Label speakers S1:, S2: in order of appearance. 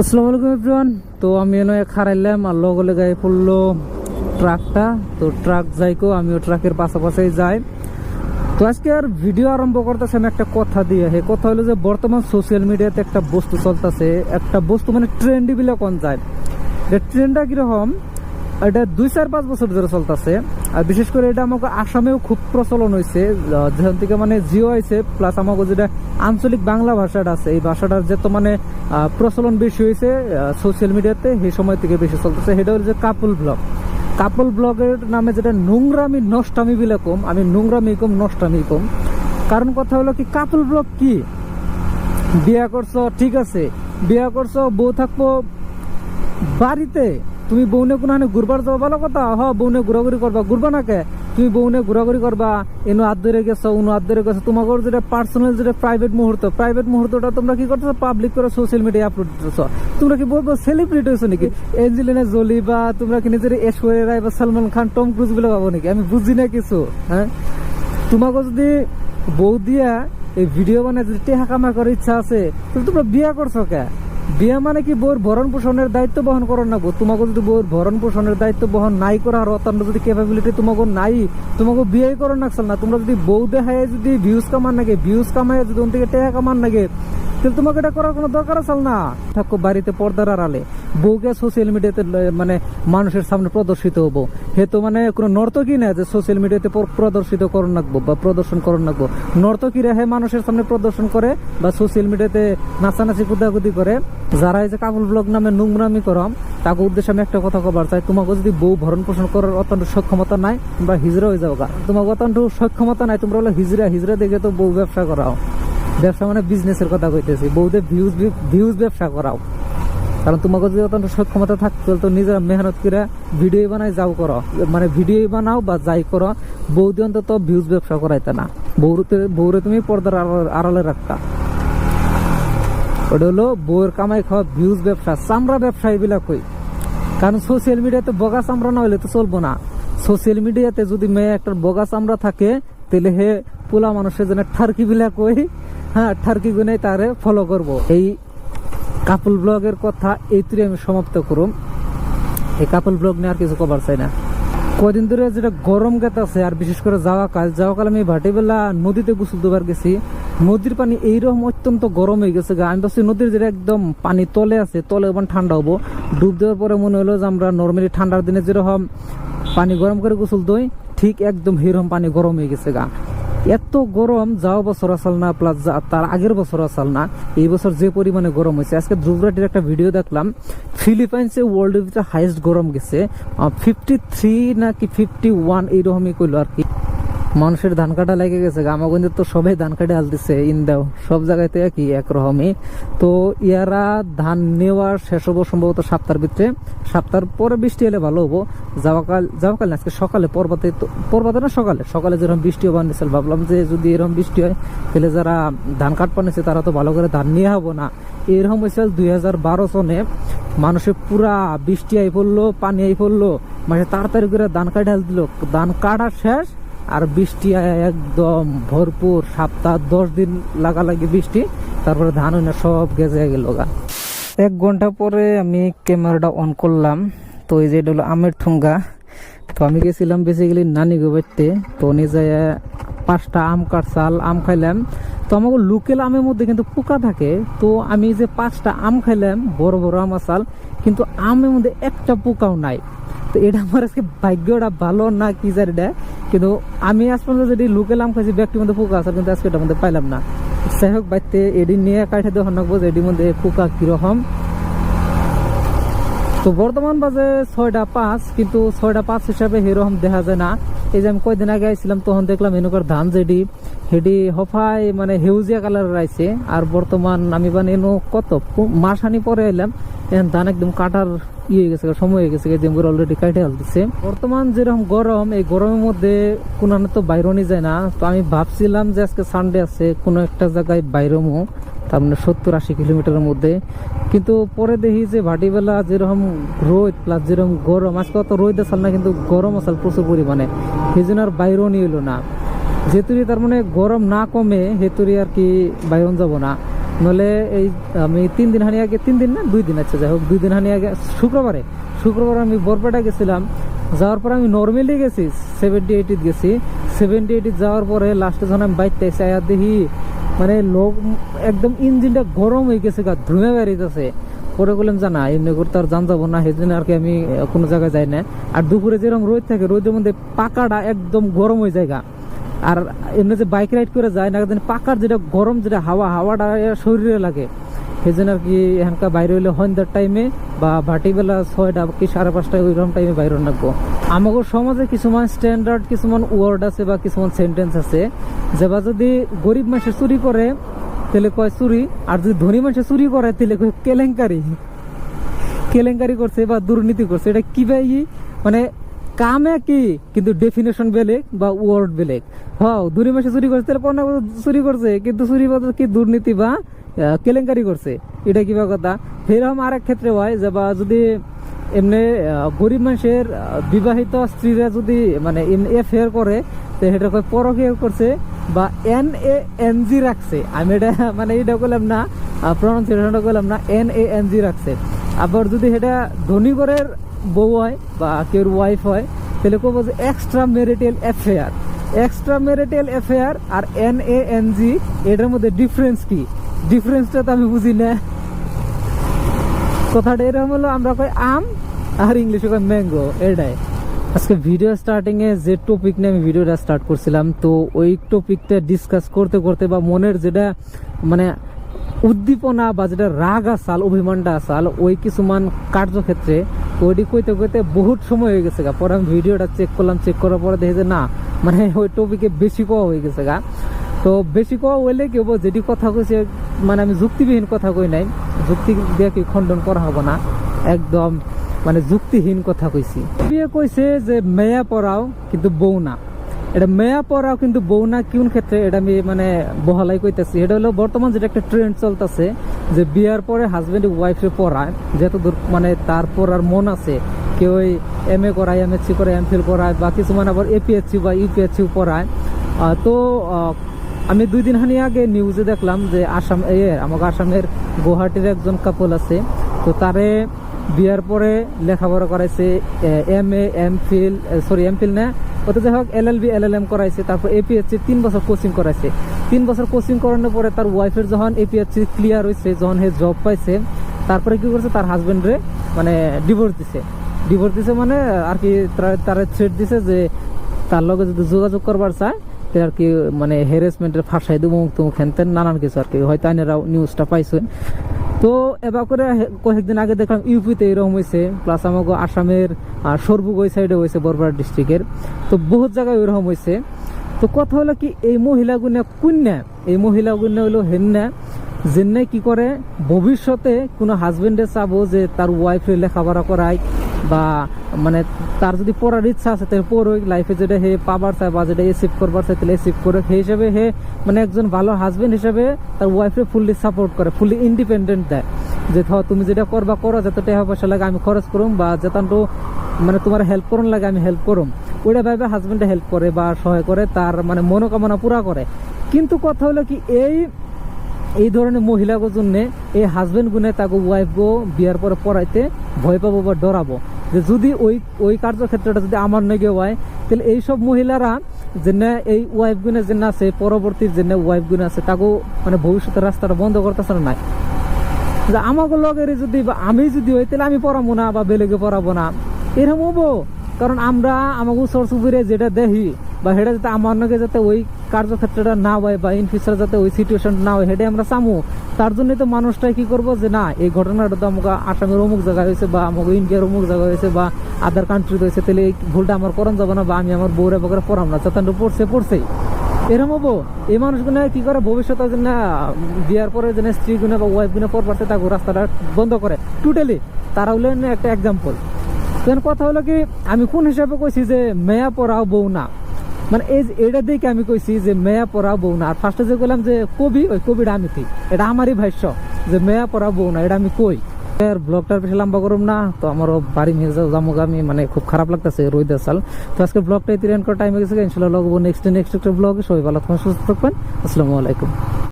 S1: আসসালামু আলাইকুম এভরিওয়ান তো আমি এনে খারাইলাম আর লগে লেগে পড়ল ট্রাকটা তো ট্রাক যাইকো, আমিও ট্রাকের পাশাপাশি যাই। তো আজকে আর ভিডিও আরম্ভ করতেছে আমি একটা কথা দিয়ে। হে কথা হলো যে বর্তমান সোশ্যাল মিডিয়াতে একটা বস্তু চলতেছে। একটা বস্তু মানে ট্রেন্ডি বিলে কোন যায়? ট্রেন্ডটা কীরকম? এটা দুই চার পাঁচ বছর ধরে চলতেছে। আর বিশেষ করে এটা আমাকে আসামেও খুব প্রচলন হয়েছে যেখান থেকে মানে জিও আইছে প্লাস আমাকে যেটা আঞ্চলিক বাংলা ভাষাটা আছে, এই ভাষাটার যে তো মানে প্রচলন বেশি হয়েছে সোশ্যাল মিডিয়াতে সেই সময় থেকে বেশি চলতেছে। সেটা হলো যে কাপুল ব্লগ কাপল ব্লগের নামে যেটা নোংরামি নষ্টামি বিলে কম, আমি নোংরামি কম, নষ্টামি কম। কারণ কথা হলো কি, কাপল ব্লগ কি? বিয়া করছ, ঠিক আছে। বিয়া করছ, বউ থাকব বাড়িতে তুমি বউনে কোনো হানে ঘুরবার যাওয়া ভালো কথা? হ বউনে ঘোরাঘুরি করবা। ঘুরবা না কে? তুমি বউনে ঘোরাঘুরি করবা, এনো হাত ধরে গেছো, উনো হাত ধরে গেছো। তোমাকে যেটা পার্সোনাল যেটা প্রাইভেট মুহূর্ত প্রাইভেট মুহূর্তটা তোমরা কি করতেছো? পাবলিক করে সোশ্যাল মিডিয়ায় আপলোড করতেছো তোমরা কি বলব সেলিব্রিটি হয়েছো নাকি? এঞ্জেলিনা জোলি বা তোমরা কি নিজের ঐশ্বর্য রায় বা সালমান খান টম ক্রুজ বলে ভাবো নাকি? আমি বুঝি না কিছু হ্যাঁ? তোমাকে যদি বউ দিয়া এই ভিডিও বানায় যদি টেহা কামা করার ইচ্ছা আছে, তাহলে তোমরা বিয়া করছ কে? বিয়া মানে কি বউর ভরণ পোষণের দায়িত্ব বহন করো না তোমাকে যদি বউর ভরণ পোষণের দায়িত্ব বহন নাই করা আর অত্যন্ত যদি ক্যাপাবিলিটি তোমাকে নাই, তোমাকে বিয়ে করো না না তোমরা যদি বউ দেখায় যদি ভিউজ কামান নাগে ভিউজ কামায় যদি ওন থেকে টেহা কামান নাগে তাহলে তোমাকে এটা করার কোনো দরকার আছে না? থাকো বাড়িতে পর্দার আড়ালে। বউকে সোশ্যাল মিডিয়াতে মানে মানুষের সামনে প্রদর্শিত হব। হে তো মানে কোনো নর্তকী না যে সোশ্যাল মিডিয়াতে প্র- প্রদর্শিত করণ রাখব বা প্রদর্শন করণ রাখব। নর্তকীরা হে মানুষের সামনে প্রদর্শন করে বা সোশ্যাল মিডিয়াতে নাচানাচি কুদাকুদি করে। যারা এই যে কাপড় ব্লগ নামে নোংরামি করম, তাকে উদ্দেশ্যে আমি একটা কথা কবার চাই। তোমাকে যদি বউ ভরণ পোষণ করার অত্যন্ত সক্ষমতা নাই, তোমরা হিজড়া হয়ে যাও তোমাকে অত্যন্ত সক্ষমতা নাই, তোমরা হলো হিজড়া হিজড়া দেখে তো বউ ব্যবসা করাও। ব্যবসা মানে বিজনেসের কথা কইতেছি। বউদের ভিউজ ভিউজ ব্যবসা করাও। কারণ তোমাকে যদি অত্যন্ত সক্ষমতা থাকতো তো নিজেরা মেহনত করে ভিডিও বানাই যাও করো। মানে ভিডিও বানাও বা যাই করো, বৌদি অন্তত ভিউজ ব্যবসা করাইতে না। বৌরতে বৌরে তুমি পর্দার আড়ালে- রাখতা। ওটা হলো বউয়ের কামাই খাওয়া ভিউজ ব্যবসা, চামড়া ব্যবসা এগুলা কই? কারণ সোশ্যাল মিডিয়াতে বগা চামড়া না হলে তো চলবো না। সোশ্যাল মিডিয়াতে যদি মেয়ে একটা বগা চামড়া থাকে, তাহলে হে পোলা মানুষের জন্য ঠারকি বিলা কই? হ্যাঁ ঠারকি গুনে তারে ফলো করব। এই কাপল ব্লগের কথা এইতুরে আমি সমাপ্ত করুম। এই কাপল ব্লগ নিয়ে আর কিছু কবার চাই না। কদিন ধরে যেটা গরম গেত আছে, আর বিশেষ করে যাওয়া কাল যাওয়া কাল আমি ভাটিবেলা নদীতে গোসল দুবার গেছি। নদীর পানি এইরকম অত্যন্ত গরম হয়ে গেছে গা। আমি ভাবছি নদীর যেটা একদম পানি তলে আছে, তলে ওখানে ঠান্ডা হব। ডুব দেওয়ার পরে মনে হলো যে আমরা নর্মালি ঠান্ডার দিনে যেরকম পানি গরম করে গোসল দই, ঠিক একদম সেরকম পানি গরম হয়ে গেছে গা। এত গরম, যাও বছর আসাল না প্লাস তার আগের বছর আসাল না, এই বছর যে পরিমাণে গরম হয়েছে, আজকে ধ্রুবরাটির একটা ভিডিও দেখলাম ফিলিপাইন্সে ওয়ার্ল্ডের ভিতরে হাইয়েস্ট গরম গেছে ফিফটি থ্রি নাকি ফিফটি ওয়ান এইরকমই করল আর কি। মানুষের ধান কাটা লেগে গেছে আমাগঞ্জের তো সবাই ধান কাটে আলতেছে ইন্দাও সব জায়গায় তো একই, একরকমই। তো ইয়ারা ধান নেওয়ার শেষ হব সম্ভবত সপ্তাহের ভিতরে। সপ্তাহের পরে বৃষ্টি এলে ভালো হব। যাওয়াকাল যাওয়াকাল আজকে সকালে, পর্বতে পর্বতে না সকালে। সকালে যেরকম বৃষ্টি হবার নিছিল ভাবলাম যে যদি এরকম বৃষ্টি হয়, তাহলে যারা ধান কাটপা নিছে তারা তো ভালো করে ধান নিয়ে হব না। এরকম হয়েছিল দুই হাজার বারো সনে মানুষের পুরা বৃষ্টি আই পড়ল, পানি আই পড়ল মানে তাড়াতাড়ি করে ধান কাটা দিল ধান কাটা শেষ আর বৃষ্টি একদম ভরপুর। সপ্তাহ দশ দিন লাগালাগি বৃষ্টি, তারপরে ধান হইনা, সব গেজে গেল গা। এক ঘণ্টা পরে আমি ক্যামেরাটা অন করলাম, তো এই যে এটা হলো আমের ঠুঙ্গা। তো আমি গেছিলাম বেসিক্যালি নানি গো বাড়িতে, তো নিজে পাঁচটা আম কাটছাল আম খাইলাম। তো আমাকে লোকেল আমের মধ্যে কিন্তু পোকা থাকে, তো আমি যে পাঁচটা আম খাইলাম, বড় বড় আম আসাল কিন্তু আমের মধ্যে একটা পোকাও নাই। তো এটা আমার আজকে ভাগ্যটা ভালো না কি জানি না। কিন্তু আমি আজ পর্যন্ত যদি লোকেল আম খাইছি ব্যাগটির মধ্যে পোকা আছে, কিন্তু আজকে এটার মধ্যে পাইলাম না। যাই হোক বাড়িতে এডি নিয়ে কাঠে দেওয়া নাকবো যে এডির মধ্যে পোকা কীরকম তো বর্তমান বাজে ছয়টা পাঁচ, কিন্তু ছয়টা পাঁচ হিসাবে সেরকম দেখা যায় না। এই যে আমি কয়দিন আগে আইছিলাম, তখন দেখলাম এনেকার ধান যেডি হেডি হফাই মানে হেউজিয়া কালারের আইছে। আর বর্তমান আমি মানে এনো কত মাস হানি পরে এলাম ধান একদম কাটার ইয়ে হয়ে গেছে, সময় হয়ে গেছে যে অলরেডি কাটে হালতেছে বর্তমান যেরকম গরম, এই গরমের মধ্যে কোনো তো বাইরনি যায় না। তো আমি ভাবছিলাম যে আজকে সানডে আছে, কোনো একটা জায়গায় বাইরমো, তার মানে সত্তর আশি কিলোমিটারের মধ্যে। কিন্তু পরে দেখি যে ভাটিবেলা যেরকম রোদ প্লাস যেরকম গরম, আজকে অত রোদ আসাল না, কিন্তু গরম আসাল প্রচুর পরিমাণে। সেই জন্য আর বাইরেও নিয়ে এলো না। যেহেতু তার মানে গরম না কমে, হেতুরি আর কি বাইরন যাব না। নলে এই, আমি তিন দিন হানি আগে, তিন দিন না, দুই দিন আচ্ছা যাই হোক দুই দিন হানি আগে, শুক্রবারে, শুক্রবার আমি বরপেটা গেছিলাম, যাওয়ার পর আমি নর্মালি গেছি সেভেন্টি এইটিত গেছি সেভেন্টি এইটিত যাওয়ার পরে লাস্টে যখন আমি বাইকটা এসে আয়া দেখি মানে লোক একদম ইঞ্জিনটা গরম হয়ে গেছে গা, ধুমে বেরিয়েছে পরে বললাম, জানা এমনি করে তো আর যান যাব না জন্য আর কি আমি কোনো জায়গায় যাই না আর দুপুরে যেরকম রোদ থাকে, রোদের মধ্যে পাকাটা একদম গরম হয়ে যায় গা। আর এমনি যে বাইক রাইড করে যায় না পাকার যেটা গরম, যেটা হাওয়া, হাওয়াটা শরীরে লাগে। সেই জন্য আর কি এখানকার বাইরে হইলে সন্ধ্যার টাইমে বা ভাটিবেলা ছয়টা কি সাড়ে পাঁচটায় ওইরকম টাইমে বাইরে রাখব আমাদের সমাজে কিছুমান স্ট্যান্ডার্ড কিছুমান ওয়ার্ড আছে বা কিছুমান সেন্টেন্স আছে যেবা যদি গরিব মানুষে চুরি করে, তাহলে কয় চুরি? আর যদি ধনী মানুষে চুরি করে, তাহলে কয় কেলেঙ্কারি। কেলেঙ্কারি করছে বা দুর্নীতি করছে। এটা কি ভাই মানে কামে কি? কিন্তু ডেফিনেশন বেলেগ বা ওয়ার্ড বেলেগ হ্যাঁ দুরি মাসে চুরি করছে, তাহলে পনেরো চুরি করছে, কিন্তু চুরি কি দুর্নীতি বা কেলেঙ্কারি করছে? এটা কিবা কথা? সেরকম আরেক ক্ষেত্রে হয় যে বা যদি এমনি গরিব মানুষের বিবাহিত স্ত্রীরা যদি মানে এফেয়ার করে, তো সেটা কয় পরকিয়া করছে বা এন এ এন জি রাখছে। আমি এটা মানে এটা করলাম না প্রনাউন্সিয়েশনটা করলাম না এন এ এন জি রাখছে। আবার যদি সেটা ধনী ঘরের বউ হয় বা কেউ ওয়াইফ হয়, তাহলে কব যে extra marital affair extra marital affair আর এন এ এন জি এটার মধ্যে ডিফারেন্স কি? ডিফারেন্সটা তো আমি বুঝি না। কথাটা এরকম হলো, আমরা কই আম আর ইংলিশে কই ম্যাঙ্গো এটাই। আজকে ভিডিও স্টার্টিং এ যে টপিক নিয়ে আমি ভিডিওটা স্টার্ট করছিলাম, তো ওই টপিকটা ডিসকাস করতে করতে বা মনের যেটা মানে উদ্দীপনা বা যেটা রাগ আসাল, অভিমানটা আসাল, ওই কিছুমান কার্যক্ষেত্রে ওইটি কইতে কইতে বহুত সময় হয়ে গেছে গা। পরে আমি ভিডিওটা চেক করলাম চেক করার পরে দেখে যে না মানে ওই টপিকে বেশি কওয়া হয়ে গেছে গা। তো বেশি কওয়া হইলে কি হব, যেটি কথা কইছে মানে আমি যুক্তিবিহীন কথা কই নাই। যুক্তি দিয়ে কি খণ্ডন করা হবে না। একদম মানে যুক্তিহীন কথা কইছি। বিয়ে কইছে যে মেয়া পড়াও কিন্তু বউ না। এটা মেয়া পড়াও কিন্তু বউ না, কোন ক্ষেত্রে? এটা আমি মানে বহালাই কইতেছি। এটা হলো বর্তমান যেটা একটা ট্রেন্ড চলতেছে যে বিয়ার পরে হাজবেন্ড ওয়াইফে পড়ায় দূর মানে তার পড়ার মন আছে কেউ এম এ করায় এম এসসি করে এম ফিল করায়, বা কিছুমান আবার এপিএসসি বা ইউপিএসসি পড়ায়। তো আমি দুই দিন হানি আগে নিউজে দেখলাম যে আসাম এ, আমাকে আসামের গুয়াহাটির একজন কাপল আছে। তো তারে বিয়ার পরে লেখাপড়া করাইছে M A M Phil sorry M Phil না, ওতে যাই হোক এল L B L L M করাইছে, তারপর এপিএসসি তিন বছর কোচিং করাইছে। তিন বছর কোচিং করানোর পরে তার ওয়াইফের যখন এপিএসসি ক্লিয়ার হয়েছে যখন হে জব পাইছে, তারপরে কি করছে? তার হাজবেন্ডরে মানে ডিভোর্স দিছে। ডিভোর্স দিছে মানে আর কি তারা থ্রেট দিছে যে তার লগে যদি যোগাযোগ করবার চায় আর কি মানে হ্যারাসমেন্টের ফাঁসাই দেবো তুমুক হেনতেন নানান কিছু আর কি। হয়তো আইনেরাও নিউজটা পাইছেন তো, এবার করে কয়েকদিন আগে দেখলাম ইউপিতে এরকম হয়েছে প্লাস আমাকে আসামের সর্বুগ ওই সাইডে হয়েছে বরপাড়া ডিস্ট্রিক্টের তো বহুত জায়গায় ওইরকম হয়েছে তো কথা হলো কি, এই মহিলাগুলো কুন্যা এই মহিলাগুলো হলো হেন্না জেনে কি করে, ভবিষ্যতে কোনো হাজবেন্ডে চাবো যে তার ওয়াইফে লেখাপড়া করায় বা মানে তার যদি পড়ার ইচ্ছা আছে, তাহলে পড়ুক লাইফে যেটা হে পাবার চায় বা যেটা এসিভ করবার চায় তাহলে এসিভ করে সেই হিসাবে হে মানে একজন ভালো হাজবেন্ড হিসাবে তার ওয়াইফে ফুললি সাপোর্ট করে ফুললি ইন্ডিপেন্ডেন্ট দেয়। যে তুমি যেটা করবা, করো, যত টাকা পয়সা লাগে আমি খরচ করুম বা যেতানটু মানে তোমার হেল্প করুন লাগে আমি হেল্প করুম। ওইটা ভাবে হাজবেন্ডে হেল্প করে বা সহায় করে, তার মানে মনোকামনা পুরা করে। কিন্তু কথা হলো কি, এই এই ধরনের মহিলাগো জন্য এই হাজবেন্ড গুনে তাকে ওয়াইফ গো বিয়ার পরে পড়াইতে ভয় পাবো বা ডরাবো। যে যদি ওই ওই কার্যক্ষেত্রটা যদি আমার নগে হয়, তাহলে এইসব মহিলারা যে না এই ওয়াইফ গুনে যে আছে, পরবর্তী যে ওয়াইফ গুনে আছে তাকে মানে ভবিষ্যতের রাস্তাটা বন্ধ করতেছে না যে আমাকে লগের যদি বা আমি যদি হই, তাহলে আমি পড়াবো না বা বেলেগে পড়াবো না। এরকম হব। কারণ আমরা আমাকে উৎসর সুবিরে যেটা দেখি বা সেটা যাতে আমার নগে যাতে ওই কার্যক্ষেত্রটা না হয় বা ইন ফিউচার যাতে ওই সিচুয়েশন না হয়, সেটাই আমরা চামু। তার জন্যই তো মানুষটাই কি করব যে, না, এই ঘটনাটা তো আমাকে আসামের অমুক জায়গায় হয়েছে বা আমাকে ইন্ডিয়ার অমুক জায়গায় হয়েছে বা আদার কান্ট্রিতে হয়েছে, তাহলে এই ভুলটা আমার করণ যাবে না বা আমি আমার বউরে বকরে পড়াম না। চেতন পড়ছে, পড়ছেই। এরম হব? এই মানুষগুলো কি করে ভবিষ্যতে যেন বিয়ার পরে স্ত্রী গুনে বা ওয়াইফ গুনে পর পারছে তাকে রাস্তাটা বন্ধ করে? টোটালি তারা হলো একটা এক্সাম্পল তখন কথা হলো কি, আমি কোন হিসাবে কইছি যে মেয়া পড়াও বউ না? মানে এই এটা দেখে আমি কইছি যে মেয়া পড়াও বউ না। আর ফার্স্টে যে বললাম যে কবি, ওই কবিটা আমি এটা আমারই ভাষ্য যে মেয়া পড়াও বউ না, এটা আমি কই? এর ব্লগটার বেশি লম্বা করুম না, তো আমারও বাড়ি নিয়ে জামুক আমি মানে খুব খারাপ লাগতেছে রোদ সাল তো আজকে ব্লগটা করার টাইম গেছে ইনশাল্লাহ লগবো নেক্সট নেক্সট ব্লগে সবাই ভালো থাকবেন, সুস্থ থাকবেন। আসসালামু আলাইকুম।